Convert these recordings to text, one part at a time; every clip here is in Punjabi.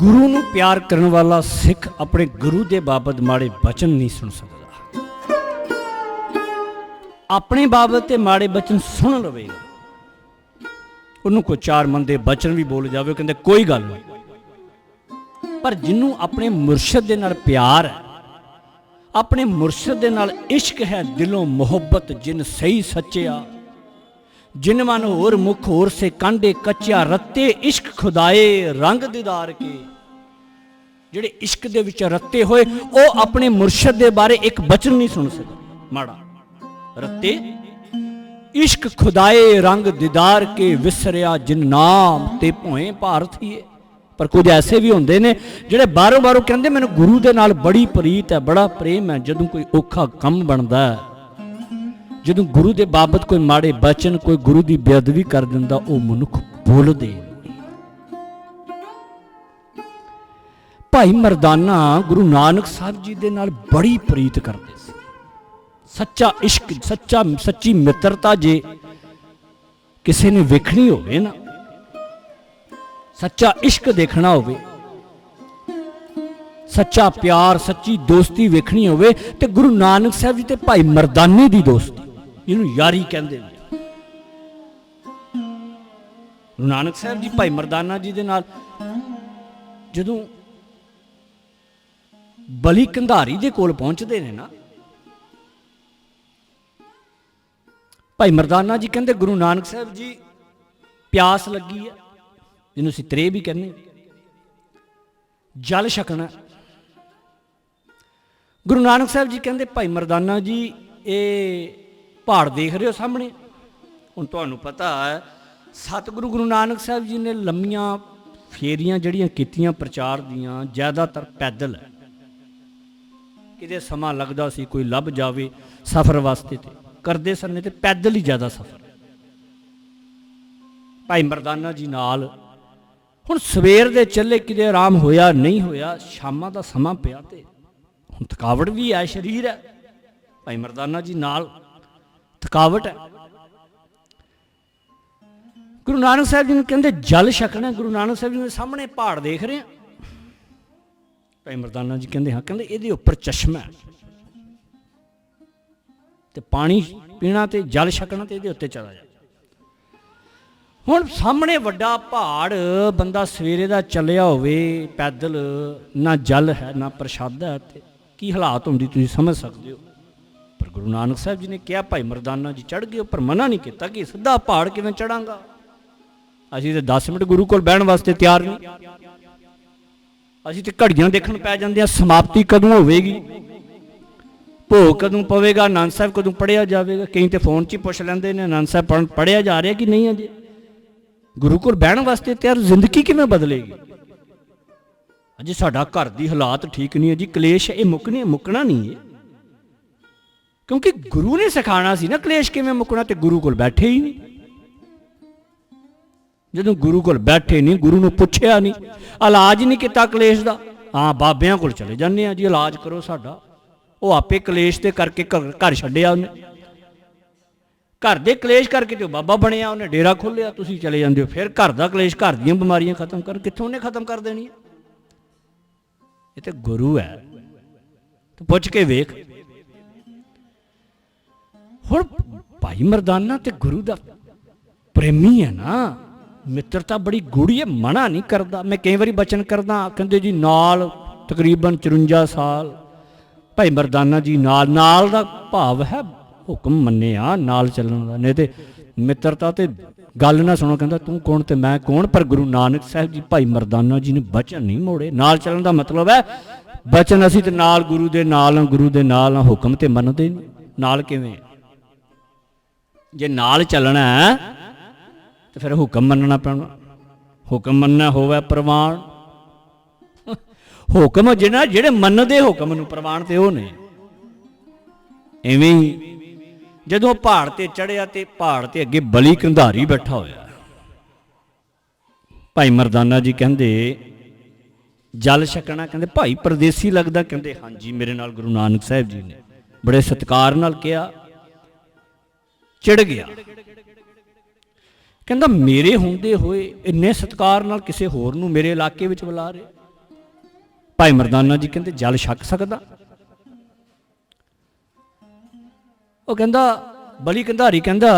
ਗੁਰੂ ਨੂੰ ਪਿਆਰ ਕਰਨ ਵਾਲਾ ਸਿੱਖ ਆਪਣੇ ਗੁਰੂ ਦੇ ਬਾਬਤ ਮਾੜੇ ਬਚਨ ਨਹੀਂ ਸੁਣ ਸਕਦਾ। ਆਪਣੇ ਬਾਬਤ ਤੇ ਮਾੜੇ ਬਚਨ ਸੁਣ ਲਵੇਗਾ ਉਹਨੂੰ ਕੋਈ ਚਾਰ ਮੰਦੇ ਬਚਨ ਵੀ ਬੋਲ ਜਾਵੇ ਕਹਿੰਦੇ, ਕੋਈ ਗੱਲ ਨਹੀਂ। ਪਰ ਜਿਹਨੂੰ ਆਪਣੇ ਮੁਰਸ਼ਿਦ ਦੇ ਨਾਲ ਪਿਆਰ ਹੈ, ਆਪਣੇ ਮੁਰਸ਼ਿਦ ਦੇ ਨਾਲ ਇਸ਼ਕ ਹੈ, ਦਿਲੋਂ ਮੁਹੱਬਤ ਜਿਨ ਸਹੀ ਸੱਚਿਆ ਜਿਨ ਮਨ ਹੋਰ ਮੁਖ ਹੋਰ ਸੇ ਕਾਂਡੇ ਕੱਚਿਆ ਰੱਤੇ ਇਸ਼ਕ ਖੁਦਾਏ ਰੰਗ ਦੀਦਾਰ ਕੇ। ਜਿਹੜੇ ਇਸ਼ਕ ਦੇ ਵਿੱਚ ਰੱਤੇ ਹੋਏ, ਉਹ ਆਪਣੇ ਮੁਰਸ਼ਿਦ ਦੇ ਬਾਰੇ ਇੱਕ ਬਚਨ ਨਹੀਂ ਸੁਣ ਸਕਦੇ। ਮਾੜਾ, ਰੱਤੇ? ਇਸ਼ਕ ਖੁਦਾਏ ਰੰਗ ਦੀਦਾਰ ਕੇ ਵਿਸਰਿਆ ਜਿਨ ਨਾਮ ਤੇ ਭੋਏ ਭਾਰਤੀਏ ਪਰ ਕੁਝ ਐਸੇ ਵੀ ਹੁੰਦੇ ਨੇ ਜਿਹੜੇ ਬਾਹਰੋਂ ਬਾਹਰੋਂ ਕਹਿੰਦੇ, ਮੈਨੂੰ ਗੁਰੂ ਦੇ ਨਾਲ ਬੜੀ ਪ੍ਰੀਤ ਹੈ, ਬੜਾ ਪ੍ਰੇਮ ਹੈ, ਜਦੋਂ ਕੋਈ ਔਖਾ ਕੰਮ ਬਣਦਾ ਹੈ। ਜਦੋਂ ਗੁਰੂ ਦੇ ਬਾਬਤ ਕੋਈ ਮਾੜੇ ਬਚਨ, ਕੋਈ ਗੁਰੂ ਦੀ ਬੇਅਦਬੀ ਕਰ ਦਿੰਦਾ, ਉਹ ਮਨੁੱਖ ਬੋਲਦੇ ਭਾਈ ਮਰਦਾਨਾ ਗੁਰੂ ਨਾਨਕ ਸਾਹਿਬ ਜੀ ਦੇ ਨਾਲ ਬੜੀ ਪ੍ਰੀਤ ਕਰਦੇ ਸੀ। ਸੱਚਾ ਇਸ਼ਕ, ਸੱਚਾ, ਸੱਚੀ ਮਿੱਤਰਤਾ ਜੇ ਕਿਸੇ ਨੇ ਵੇਖਣੀ ਹੋਵੇ ਨਾ, ਸੱਚਾ ਇਸ਼ਕ ਦੇਖਣਾ ਹੋਵੇ, ਸੱਚਾ ਪਿਆਰ, ਸੱਚੀ ਦੋਸਤੀ ਵੇਖਣੀ ਹੋਵੇ, ਤੇ ਗੁਰੂ ਨਾਨਕ ਸਾਹਿਬ ਜੀ ਤੇ ਭਾਈ ਮਰਦਾਨੇ ਦੀ ਦੋਸਤੀ। ਇਹਨੂੰ ਯਾਰੀ ਕਹਿੰਦੇ ਨੇ। ਗੁਰੂ ਨਾਨਕ ਸਾਹਿਬ ਜੀ, ਭਾਈ ਮਰਦਾਨਾ ਜੀ ਦੇ ਨਾਲ ਜਦੋਂ ਬਲੀ ਕੰਧਾਰੀ ਦੇ ਕੋਲ ਪਹੁੰਚਦੇ ਨੇ ਨਾ, ਭਾਈ ਮਰਦਾਨਾ ਜੀ ਕਹਿੰਦੇ, ਗੁਰੂ ਨਾਨਕ ਸਾਹਿਬ ਜੀ, ਪਿਆਸ ਲੱਗੀ ਹੈ। ਜਿਹਨੂੰ ਅਸੀਂ ਤਰੇ ਵੀ ਕਹਿੰਦੇ ਜਲ ਛਕਣਾ। ਗੁਰੂ ਨਾਨਕ ਸਾਹਿਬ ਜੀ ਕਹਿੰਦੇ, ਭਾਈ ਮਰਦਾਨਾ ਜੀ, ਇਹ ਪਹਾੜ ਦੇਖ ਰਹੇ ਹੋ ਸਾਹਮਣੇ? ਹੁਣ ਤੁਹਾਨੂੰ ਪਤਾ ਹੈ, ਸਤਿਗੁਰੂ ਗੁਰੂ ਨਾਨਕ ਸਾਹਿਬ ਜੀ ਨੇ ਲੰਮੀਆਂ ਫੇਰੀਆਂ ਜਿਹੜੀਆਂ ਕੀਤੀਆਂ ਪ੍ਰਚਾਰ ਦੀਆਂ, ਜ਼ਿਆਦਾਤਰ ਪੈਦਲ ਹੈ। ਕਿਤੇ ਸਮਾਂ ਲੱਗਦਾ ਸੀ, ਕੋਈ ਲੱਭ ਜਾਵੇ ਸਫ਼ਰ ਵਾਸਤੇ ਤੇ। ਕਰਦੇ ਸਨ ਤੇ ਪੈਦਲ ਹੀ ਜ਼ਿਆਦਾ ਸਫ਼ਰ। ਭਾਈ ਮਰਦਾਨਾ ਜੀ ਨਾਲ। ਹੁਣ ਸਵੇਰ ਦੇ ਚੱਲੇ ਕਿਤੇ ਆਰਾਮ ਹੋਇਆ, ਨਹੀਂ ਹੋਇਆ, ਸ਼ਾਮਾਂ ਦਾ ਸਮਾਂ ਪਿਆ ਤੇ। ਹੁਣ ਥਕਾਵਟ ਵੀ ਹੈ, ਸਰੀਰ ਹੈ। ਭਾਈ ਮਰਦਾਨਾ ਜੀ ਨਾਲ। ਥਕਾਵਟ ਹੈ। ਗੁਰੂ ਨਾਨਕ ਸਾਹਿਬ ਜੀ ਨੂੰ ਕਹਿੰਦੇ ਜਲ ਛਕਣਾ ਗੁਰੂ ਨਾਨਕ ਸਾਹਿਬ ਜੀ ਦੇ ਸਾਹਮਣੇ ਪਹਾੜ ਦੇਖ ਰਹੇ ਆ ਭਾਈ ਮਰਦਾਨਾ ਜੀ ਕਹਿੰਦੇ ਹਾਂ, ਕਹਿੰਦੇ ਇਹਦੇ ਉੱਪਰ ਚਸ਼ਮਾ ਹੈ। ਤੇ ਪਾਣੀ ਪੀਣਾ ਤੇ ਜਲ ਛਕਣਾ ਤੇ ਇਹਦੇ ਉੱਤੇ ਚਲਾ ਜਾ ਹੁਣ ਸਾਹਮਣੇ ਵੱਡਾ ਪਹਾੜ, ਬੰਦਾ ਸਵੇਰੇ ਦਾ ਚੱਲਿਆ ਹੋਵੇ, ਪੈਦਲ, ਨਾ ਜਲ ਹੈ, ਨਾ ਪ੍ਰਸ਼ਾਦਾ ਤੇ ਕੀ ਹਾਲਾਤ ਹੁੰਦੀ ਤੁਸੀਂ ਸਮਝ ਸਕਦੇ ਹੋ? ਗੁਰੂ ਨਾਨਕ ਸਾਹਿਬ ਜੀ ਨੇ ਕਿਹਾ, ਭਾਈ ਮਰਦਾਨਾ ਜੀ ਚੜ ਗਏ, ਉੱਪਰ ਮਨਾ ਨਹੀਂ ਕੀਤਾ ਕਿ ਸਿੱਧਾ ਪਹਾੜ ਕਿਵੇਂ ਚੜਾਂਗਾ ਅਸੀਂ ਤੇ 10 ਮਿੰਟ ਗੁਰੂ ਕੋਲ ਬਹਿਣ ਵਾਸਤੇ ਤਿਆਰ ਨਹੀਂ। ਅਸੀਂ ਤੇ ਘੜੀਆਂ ਦੇਖਣ ਪੈ ਜਾਂਦੇ ਆ ਸਮਾਪਤੀ ਕਦੋਂ ਹੋਵੇਗੀ? ਭੋਗ ਕਦੋਂ ਪਵੇਗਾ? ਆਨੰਦ ਸਾਹਿਬ ਕਦੋਂ ਪੜਿਆ ਜਾਵੇਗਾ? ਕਈ ਤੇ ਫੋਨ 'ਚ ਹੀ ਪੁੱਛ ਲੈਂਦੇ ਨੇ ਆਨੰਦ ਸਾਹਿਬ ਪੜ੍ਹਨ- ਪੜ੍ਹਿਆ ਜਾ ਰਿਹਾ ਕਿ ਨਹੀਂ ਅਜੇ? ਗੁਰੂ ਕੋਲ ਬਹਿਣ ਵਾਸਤੇ ਤਿਆਰ, ਜ਼ਿੰਦਗੀ ਕਿਵੇਂ ਬਦਲੇਗੀ? ਅਜੇ ਸਾਡਾ ਘਰ ਦੀ ਹਾਲਾਤ ਠੀਕ ਨਹੀਂ ਹੈ ਜੀ, ਕਲੇਸ਼ ਇਹ ਮੁੱਕਣੇ, ਮੁੱਕਣਾ ਨਹੀਂ ਹੈ। ਕਿਉਂਕਿ ਗੁਰੂ ਨੇ ਸਿਖਾਣਾ ਸੀ ਨਾ ਕਲੇਸ਼ ਕਿਵੇਂ ਮੁੱਕਣਾ ਤੇ ਗੁਰੂ ਕੋਲ ਬੈਠੇ ਹੀ ਨਹੀਂ। ਜਦੋਂ ਗੁਰੂ ਕੋਲ ਬੈਠੇ ਨਹੀਂ, ਗੁਰੂ ਨੂੰ ਪੁੱਛਿਆ ਨਹੀਂ, ਇਲਾਜ ਨਹੀਂ ਕੀਤਾ ਕਲੇਸ਼ ਦਾ, ਹਾਂ ਬਾਬਿਆਂ ਕੋਲ ਚਲੇ ਜਾਂਦੇ ਆ ਜੀ, ਇਲਾਜ ਕਰੋ ਸਾਡਾ। ਉਹ ਆਪੇ ਕਲੇਸ਼ ਤੇ ਕਰਕੇ ਘਰ ਘਰ ਛੱਡਿਆ ਉਹਨੇ। ਘਰ ਦੇ ਕਲੇਸ਼ ਕਰਕੇ ਤੇ ਉਹ ਬਾਬਾ ਬਣਿਆ, ਉਹਨੇ ਡੇਰਾ ਖੋਲ੍ਹਿਆ, ਤੁਸੀਂ ਚਲੇ ਜਾਂਦੇ ਹੋ, ਫਿਰ ਘਰ ਦਾ ਕਲੇਸ਼, ਘਰ ਦੀਆਂ ਬਿਮਾਰੀਆਂ ਖਤਮ ਕਰ, ਕਿੱਥੋਂ ਉਹਨੇ ਖਤਮ ਕਰ ਦੇਣੀ ਇਹ ਤੇ ਗੁਰੂ ਹੈ। ਤੂੰ ਪੁੱਛ ਕੇ ਵੇਖ। ਹੁਣ ਭਾਈ ਮਰਦਾਨਾ ਤੇ ਗੁਰੂ ਦਾ ਪ੍ਰੇਮੀ ਹੈ ਨਾ ਮਿੱਤਰਤਾ ਬੜੀ ਗੂੜੀ ਹੈ, ਮਨਾ ਨਹੀਂ ਕਰਦਾ। ਮੈਂ ਕਈ ਵਾਰੀ ਬਚਨ ਕਰਦਾ, ਕਹਿੰਦੇ ਜੀ ਨਾਲ ਤਕਰੀਬਨ 54 ਸਾਲ, ਭਾਈ ਮਰਦਾਨਾ ਜੀ ਨਾਲ ਨਾਲ ਦਾ ਭਾਵ ਹੈ, ਹੁਕਮ ਮੰਨਿਆ ਨਾਲ ਚੱਲਣ ਦਾ। ਨਹੀਂ ਤੇ ਮਿੱਤਰਤਾ ਤੇ ਗੱਲ ਨਾ ਸੁਣੋ, ਕਹਿੰਦਾ ਤੂੰ ਕੌਣ ਤੇ ਮੈਂ ਕੌਣ? ਪਰ ਗੁਰੂ ਨਾਨਕ ਸਾਹਿਬ ਜੀ, ਭਾਈ ਮਰਦਾਨਾ ਜੀ ਨੇ ਬਚਨ ਨਹੀਂ ਮੋੜੇ। ਨਾਲ ਚੱਲਣ ਦਾ ਮਤਲਬ ਹੈ, ਬਚਨ ਅਸੀਂ ਤੇ ਨਾਲ ਗੁਰੂ ਦੇ ਨਾਲ ਗੁਰੂ ਦੇ ਨਾਲ ਹੁਕਮ ਤੇ ਮੰਨਦੇ ਨਹੀਂ। ਨਾਲ ਕਿਵੇਂ? ਜੇ ਨਾਲ ਚੱਲਣਾ ਹੈ, ਤੇ ਫਿਰ ਹੁਕਮ ਮੰਨਣਾ ਪੈਣਾ। ਹੁਕਮ ਮੰਨਣਾ ਹੋਵੇ ਪ੍ਰਵਾਨ। ਹੁਕਮ ਜਿਹੜਾ ਜਿਹੜੇ ਮੰਨਦੇ ਹੁਕਮ ਨੂੰ ਪ੍ਰਵਾਨ ਤੇ ਉਹ ਨੇ। ਐਵੇਂ ਹੀ ਜਦੋਂ ਪਹਾੜ ਤੇ ਚੜਿਆ ਤੇ ਪਹਾੜ ਤੇ ਅੱਗੇ ਬਲੀ ਕੰਧਾਰੀ ਬੈਠਾ ਹੋਇਆ। ਭਾਈ ਮਰਦਾਨਾ ਜੀ ਕਹਿੰਦੇ, ਜਲ ਛਕਣਾ ਕਹਿੰਦੇ, ਭਾਈ ਪਰਦੇਸੀ ਲੱਗਦਾ। ਕਹਿੰਦੇ, ਹਾਂਜੀ, ਮੇਰੇ ਨਾਲ ਗੁਰੂ ਨਾਨਕ ਸਾਹਿਬ ਜੀ ਨੇ। ਬੜੇ ਸਤਿਕਾਰ ਨਾਲ ਕਿਹਾ। ਚਿੜ ਗਿਆ। ਕਹਿੰਦਾ, ਮੇਰੇ ਹੁੰਦੇ ਹੋਏ ਇੰਨੇ ਸਤਕਾਰ ਨਾਲ ਕਿਸੇ ਹੋਰ ਨੂੰ ਮੇਰੇ ਇਲਾਕੇ ਵਿੱਚ ਬੁਲਾ ਰਹੇ? ਭਾਈ ਮਰਦਾਨਾ ਜੀ ਕਹਿੰਦੇ, ਜਲ ਛਕ ਸਕਦਾ? ਉਹ ਕਹਿੰਦਾ, ਬਲੀ ਕੰਧਾਰੀ ਕਹਿੰਦਾ,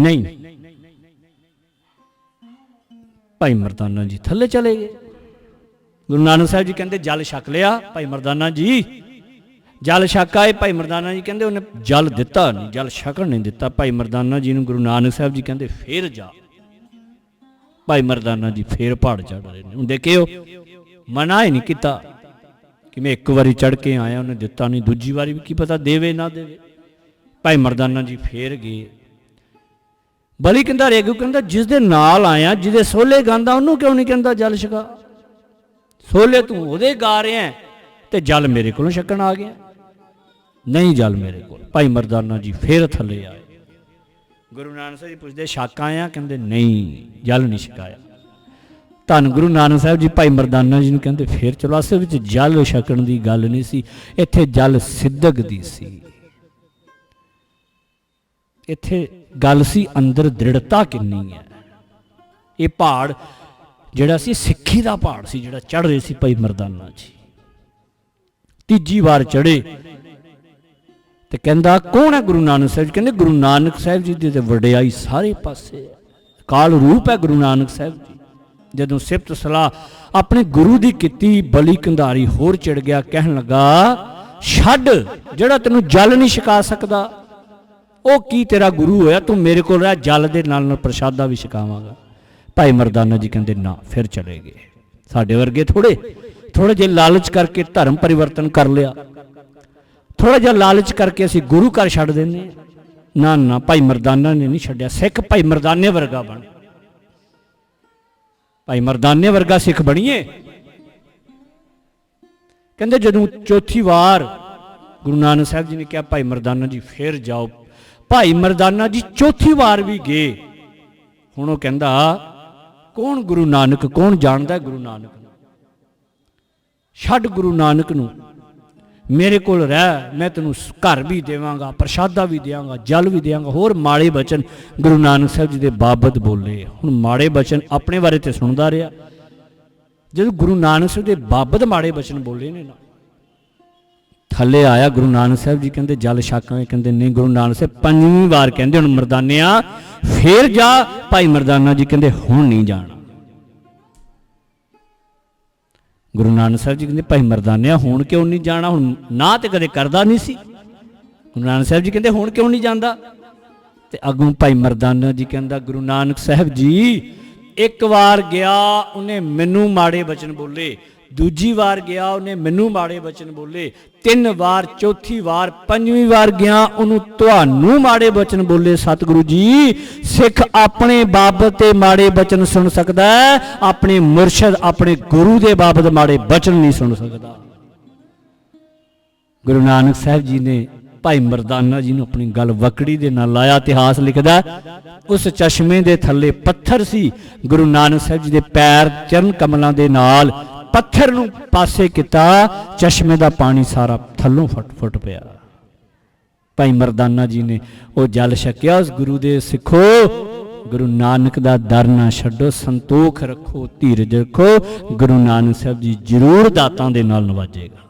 ਨਹੀਂ। ਭਾਈ ਮਰਦਾਨਾ ਜੀ ਥੱਲੇ ਚਲੇ ਗਏ। ਗੁਰੂ ਨਾਨਕ ਸਾਹਿਬ ਜੀ ਕਹਿੰਦੇ, ਜਲ ਛਕ ਲਿਆ। ਭਾਈ ਮਰਦਾਨਾ ਜੀ ਜਲ ਛਕ ਆਏ ਭਾਈ ਮਰਦਾਨਾ ਜੀ ਕਹਿੰਦੇ ਉਹਨੇ ਜਲ ਦਿੱਤਾ ਨਹੀਂ ਜਲ ਛਕਣ ਨਹੀਂ ਦਿੱਤਾ। ਭਾਈ ਮਰਦਾਨਾ ਜੀ ਨੂੰ ਗੁਰੂ ਨਾਨਕ ਸਾਹਿਬ ਜੀ ਕਹਿੰਦੇ ਫੇਰ ਜਾ। ਭਾਈ ਮਰਦਾਨਾ ਜੀ ਫੇਰ ਪਹਾੜ ਚੜ ਰਹੇ ਨੇ। ਹੁਣ ਦੇਖਿਓ ਮਨਾ ਹੀ ਨਹੀਂ ਕੀਤਾ ਕਿ ਮੈਂ ਇੱਕ ਵਾਰੀ ਚੜ ਕੇ ਆਇਆ ਉਹਨੇ ਦਿੱਤਾ ਨਹੀਂ। ਦੂਜੀ ਵਾਰੀ ਵੀ ਕੀ ਪਤਾ ਦੇਵੇ ਨਾ ਦੇਵੇ। ਭਾਈ ਮਰਦਾਨਾ ਜੀ ਫੇਰ ਗਏ। ਬਲੀ ਕਹਿੰਦਾ ਰੇਗੂ ਕਹਿੰਦਾ ਜਿਸ ਦੇ ਨਾਲ ਆਇਆ ਜਿਹਦੇ ਸੋਲੇ ਗਾਉਂਦਾ ਉਹਨੂੰ ਕਿਉਂ ਨਹੀਂ ਕਹਿੰਦਾ ਜਲ ਛਕਾ? ਸੋਲੇ ਤੂੰ ਉਹਦੇ ਗਾ ਰਿਹਾ ਹੈ, ਤੇ ਜਲ ਮੇਰੇ ਕੋਲੋਂ ਛਕਣ ਆ ਗਿਆ। ਨਹੀਂ ਜਲ ਮੇਰੇ ਕੋਲ। ਭਾਈ ਮਰਦਾਨਾ ਜੀ ਫੇਰ ਥੱਲੇ ਆਏ। ਗੁਰੂ ਨਾਨਕ ਸਾਹਿਬ ਜੀ ਪੁੱਛਦੇ ਛਕ ਆਇਆ? ਕਹਿੰਦੇ ਨਹੀਂ ਜਲ ਨਹੀਂ ਛਕਾਇਆ ਧੰਨ ਗੁਰੂ ਨਾਨਕ ਸਾਹਿਬ ਜੀ ਭਾਈ ਮਰਦਾਨਾ ਜੀ ਨੂੰ ਕਹਿੰਦੇ ਫੇਰ ਚਲੋ ਅਸਲ ਵਿੱਚ ਜਲ ਛਕਣ ਦੀ ਗੱਲ ਨਹੀਂ ਸੀ ਇੱਥੇ ਜਲ ਸਿੱਧਕ ਦੀ ਸੀ। ਇੱਥੇ ਗੱਲ ਸੀ ਅੰਦਰ ਦ੍ਰਿੜਤਾ ਕਿੰਨੀ ਹੈ। ਇਹ ਪਹਾੜ ਜਿਹੜਾ ਸੀ ਸਿੱਖੀ ਦਾ ਪਹਾੜ ਸੀ ਜਿਹੜਾ ਚੜ ਰਹੇ ਸੀ ਭਾਈ ਮਰਦਾਨਾ ਜੀ। ਤੀਜੀ ਵਾਰ ਚੜੇ ਤੇ ਕਹਿੰਦਾ, ਕੌਣ ਹੈ ਗੁਰੂ ਨਾਨਕ ਸਾਹਿਬ ਜੀ? ਕਹਿੰਦੇ, ਗੁਰੂ ਨਾਨਕ ਸਾਹਿਬ ਜੀ ਦੀ ਤੇ ਵਡਿਆਈ ਸਾਰੇ ਪਾਸੇ ਕਾਲ ਰੂਪ ਹੈ ਗੁਰੂ ਨਾਨਕ ਸਾਹਿਬ ਜੀ। ਜਦੋਂ ਸਿਫਤ ਸਲਾਹ ਆਪਣੇ ਗੁਰੂ ਦੀ ਕੀਤੀ, ਬਲੀ ਕੰਧਾਰੀ ਹੋਰ ਚੜ ਗਿਆ, ਕਹਿਣ ਲੱਗਾ, ਛੱਡ, ਜਿਹੜਾ ਤੈਨੂੰ ਜਲ ਨਹੀਂ ਛਕਾ ਸਕਦਾ, ਉਹ ਕੀ ਤੇਰਾ ਗੁਰੂ ਹੋਇਆ? ਤੂੰ ਮੇਰੇ ਕੋਲ ਰਹਿ, ਜਲ ਦੇ ਨਾਲ ਨਾਲ ਪ੍ਰਸ਼ਾਦਾ ਵੀ ਛਕਾਵਾਂਗਾ। ਭਾਈ ਮਰਦਾਨਾ ਜੀ ਕਹਿੰਦੇ, ਨਾ, ਫਿਰ ਚਲੇ ਗਏ। ਸਾਡੇ ਵਰਗੇ ਥੋੜੇ ਥੋੜੇ ਜੇ ਲਾਲਚ ਕਰਕੇ ਧਰਮ ਪਰਿਵਰਤਨ ਕਰ ਲਿਆ। ਥੋੜਾ ਜਿਹਾ ਲਾਲਚ ਕਰਕੇ ਅਸੀਂ ਗੁਰੂ ਘਰ ਛੱਡ ਦਿੰਦੇ ਨਾ ਨਾ, ਭਾਈ ਮਰਦਾਨਾ ਨੇ ਨਹੀਂ ਛੱਡਿਆ। ਸਿੱਖ ਭਾਈ ਮਰਦਾਨੇ ਵਰਗਾ ਬਣ। ਭਾਈ ਮਰਦਾਨੇ ਵਰਗਾ ਸਿੱਖ ਬਣੀਏ। ਕਹਿੰਦੇ ਜਦੋਂ ਚੌਥੀ ਵਾਰ ਗੁਰੂ ਨਾਨਕ ਸਾਹਿਬ ਜੀ ਨੇ ਕਿਹਾ, ਭਾਈ ਮਰਦਾਨਾ ਜੀ, ਫੇਰ ਜਾਓ। ਭਾਈ ਮਰਦਾਨਾ ਜੀ ਚੌਥੀ ਵਾਰ ਵੀ ਗਏ। ਹੁਣ ਉਹ ਕਹਿੰਦਾ, ਕੌਣ ਗੁਰੂ ਨਾਨਕ, ਕੌਣ ਜਾਣਦਾ ਗੁਰੂ ਨਾਨਕ ਨੂੰ? ਛੱਡ ਗੁਰੂ ਨਾਨਕ ਨੂੰ। ਮੇਰੇ ਕੋਲ ਰਹਿ, ਮੈਂ ਤੈਨੂੰ ਘਰ ਵੀ ਦੇਵਾਂਗਾ, ਪ੍ਰਸ਼ਾਦਾ ਵੀ ਦੇਵਾਂਗਾ ਜਲ ਵੀ ਦੇਵਾਂਗਾ ਹੋਰ ਮਾੜੇ ਬਚਨ ਗੁਰੂ ਨਾਨਕ ਸਾਹਿਬ ਜੀ ਦੇ ਬਾਬਤ ਬੋਲੇ ਹੁਣ ਮਾੜੇ ਬਚਨ ਆਪਣੇ ਬਾਰੇ ਤੇ ਸੁਣਦਾ ਰਿਹਾ। ਜਦੋਂ ਗੁਰੂ ਨਾਨਕ ਸਾਹਿਬ ਦੇ ਬਾਬਤ ਮਾੜੇ ਬਚਨ ਬੋਲੇ ਨੇ ਨਾ, ਥੱਲੇ ਆਇਆ ਗੁਰੂ ਨਾਨਕ ਸਾਹਿਬ ਜੀ, ਕਹਿੰਦੇ ਜਲ ਛਕਾਂਗੇ ਕਹਿੰਦੇ ਨਹੀਂ ਗੁਰੂ ਨਾਨਕ ਸਾਹਿਬ, ਪੰਜਵੀਂ ਵਾਰ ਕਹਿੰਦੇ ਹੁਣ ਮਰਦਾਨਿਆ, ਫੇਰ ਜਾ ਭਾਈ ਮਰਦਾਨਾ ਜੀ ਕਹਿੰਦੇ ਹੁਣ ਨਹੀਂ ਜਾਣਾ। ਗੁਰੂ ਨਾਨਕ ਸਾਹਿਬ ਜੀ ਕਹਿੰਦੇ, ਭਾਈ ਮਰਦਾਨਿਆ, ਹੁਣ ਕਿਉਂ ਨਹੀਂ ਜਾਣਾ? ਹੁਣ ਨਾ ਤੇ ਕਦੇ ਕਰਦਾ ਨਹੀਂ ਸੀ। ਗੁਰੂ ਨਾਨਕ ਸਾਹਿਬ ਜੀ ਕਹਿੰਦੇ, ਹੁਣ ਕਿਉਂ ਨਹੀਂ ਜਾਂਦਾ? ਤੇ ਅੱਗੋਂ ਭਾਈ ਮਰਦਾਨਾ ਜੀ ਕਹਿੰਦਾ, ਗੁਰੂ ਨਾਨਕ ਸਾਹਿਬ ਜੀ, ਇੱਕ ਵਾਰ ਗਿਆ, ਉਹਨੇ ਮੈਨੂੰ ਮਾੜੇ ਬਚਨ ਬੋਲੇ। ਦੂਜੀ ਵਾਰ ਗਿਆ, ਉਹਨੇ ਮੈਨੂੰ ਮਾੜੇ ਬਚਨ ਬੋਲੇ। ਤਿੰਨ ਵਾਰ, ਚੌਥੀ ਵਾਰ, ਪੰਜਵੀਂ ਵਾਰ ਗਿਆ, ਉਹਨੂੰ ਤੁਹਾਨੂੰ ਮਾੜੇ ਬਚਨ ਬੋਲੇ। ਸਤਿਗੁਰੂ ਜੀ, ਸਿੱਖ ਆਪਣੇ ਬਾਬਤ ਤੇ ਮਾੜੇ ਬਚਨ ਸੁਣ ਸਕਦਾ ਆਪਣੇ ਮੁਰਸ਼ਿਦ ਆਪਣੇ ਗੁਰੂ ਦੇ ਬਾਬਤ ਮਾੜੇ ਬਚਨ ਨਹੀਂ ਸੁਣ ਸਕਦਾ। ਗੁਰੂ ਨਾਨਕ ਸਾਹਿਬ ਜੀ ਨੇ ਭਾਈ ਮਰਦਾਨਾ ਜੀ ਨੂੰ ਆਪਣੀ ਗੱਲ ਵਕੜੀ ਦੇ ਨਾਲ ਲਾਇਆ, ਇਤਿਹਾਸ ਲਿਖਦਾ ਉਸ ਚਸ਼ਮੇ ਦੇ ਥੱਲੇ ਪੱਥਰ ਸੀ। ਗੁਰੂ ਨਾਨਕ ਸਾਹਿਬ ਜੀ ਦੇ ਪੈਰ ਚਰਨ ਕਮਲਾਂ ਦੇ ਨਾਲ ਪੱਥਰ ਨੂੰ ਪਾਸੇ ਕੀਤਾ, ਚਸ਼ਮੇ ਦਾ ਪਾਣੀ ਸਾਰਾ ਥੱਲੋਂ ਫਟ ਫਟ ਪਿਆ। ਭਾਈ ਮਰਦਾਨਾ ਜੀ ਨੇ ਉਹ ਜਲ ਛਕਿਆ, ਉਸ ਗੁਰੂ ਦੇ ਸਿੱਖੋ, ਗੁਰੂ ਨਾਨਕ ਦਾ ਦਰ ਨਾ ਛੱਡੋ, ਸੰਤੋਖ ਰੱਖੋ, ਧੀਰਜ ਰੱਖੋ, ਗੁਰੂ ਨਾਨਕ ਸਾਹਿਬ ਜੀ ਜ਼ਰੂਰ ਦਾਤਾਂ ਦੇ ਨਾਲ ਨਵਾਜੇਗਾ।